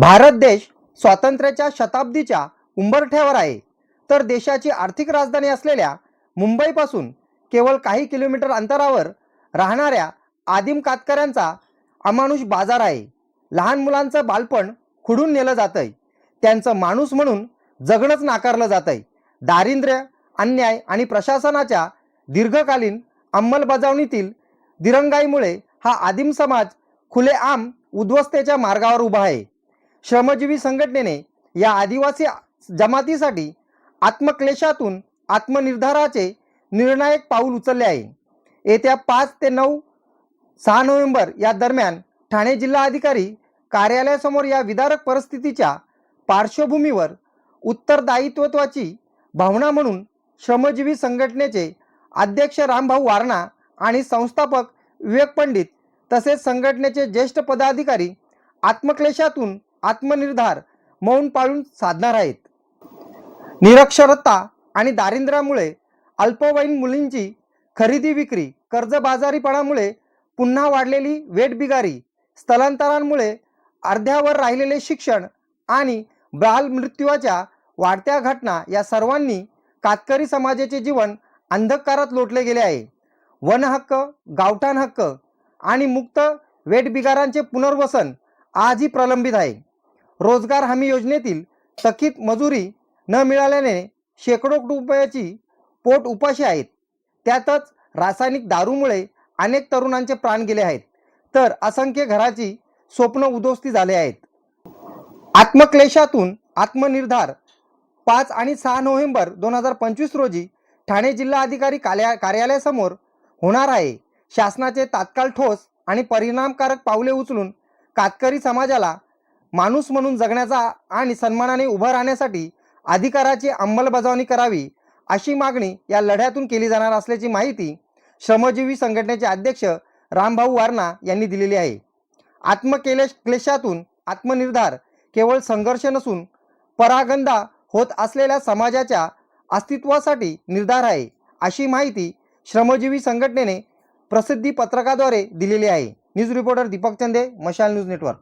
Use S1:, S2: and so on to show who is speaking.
S1: भारत देश स्वातंत्र्याच्या शताब्दीच्या उंबरठ्यावर आहे. तर देशाची आर्थिक राजधानी असलेल्या मुंबईपासून केवळ काही किलोमीटर अंतरावर राहणाऱ्या आदिम कातकऱ्यांचा अमानुष बाजार आहे. लहान मुलांचं बालपण खुडून नेलं जातंय. त्यांचं माणूस म्हणून जगणंच नाकारलं जातंय. दारिद्र्य अन्याय आणि प्रशासनाच्या दीर्घकालीन अंमलबजावणीतील दिरंगाईमुळे हा आदिम समाज खुलेआम उद्ध्वस्तेच्या मार्गावर उभा आहे. श्रमजीवी संघटनेने या आदिवासी जमातीसाठी आत्मक्लेशातून आत्मनिर्धाराचे निर्णायक पाऊल उचलले आहे. येत्या पाच ते नऊ सहा नोव्हेंबर या दरम्यान ठाणे जिल्हा अधिकारी कार्यालयासमोर या विदारक परिस्थितीच्या पार्श्वभूमीवर उत्तरदायित्वत्वाची भावना म्हणून श्रमजीवी संघटनेचे अध्यक्ष रामभाऊ वारणा आणि संस्थापक विवेक पंडित तसेच संघटनेचे ज्येष्ठ पदाधिकारी आत्मक्लेशातून आत्मनिर्धार मौन पाळून साधणार आहेत. निरक्षरता आणि दारिद्र्यामुळे अल्पवयीन मुलींची खरेदी विक्री कर्जबाजारीपणामुळे पुन्हा वाढलेली वेटबिगारी स्थलांतरांमुळे अर्ध्यावर राहिलेले शिक्षण आणि बालमृत्यूच्या वाढत्या घटना या सर्वांनी कातकरी समाजाचे जीवन अंधकारात लोटले गेले आहे. वन हक्क गावठाण हक्क आणि मुक्त वेटबिगारांचे पुनर्वसन आजही प्रलंबित आहे. रोजगार हमी योजनेतील थकीत मजुरी न मिळाल्याने शेकडो रुपयाची पोट उपाशी आहेत. त्यातच रासायनिक दारूमुळे अनेक तरुणांचे प्राण गेले आहेत. तर असंख्य घराची स्वप्न उद्ध्वस्ती झाले आहेत. आत्मक्लेशातून आत्मनिर्धार पाच आणि सहा नोव्हेंबर दोन हजार पंचवीस रोजी ठाणे जिल्हा अधिकारी कार्या कार्यालयासमोर होणार आहे. शासनाचे तात्काळ ठोस आणि परिणामकारक पावले उचलून कातकरी समाजाला माणूस म्हणून जगण्याचा आणि सन्मानाने उभं राहण्यासाठी अधिकाराची अंमलबजावणी करावी अशी मागणी या लढ्यातून केली जाणार असल्याची माहिती श्रमजीवी संघटनेचे अध्यक्ष रामभाऊ वारणा यांनी दिलेली आहे. आत्मकेलेश क्लेशातून आत्मनिर्धार केवळ संघर्ष नसून परागंदा होत असलेल्या समाजाच्या अस्तित्वासाठी निर्धार आहे अशी माहिती श्रमजीवी संघटनेने प्रसिद्धी पत्रकाद्वारे दिलेली आहे. न्यूज रिपोर्टर दीपक चंदे मशाल न्यूज नेटवर्क.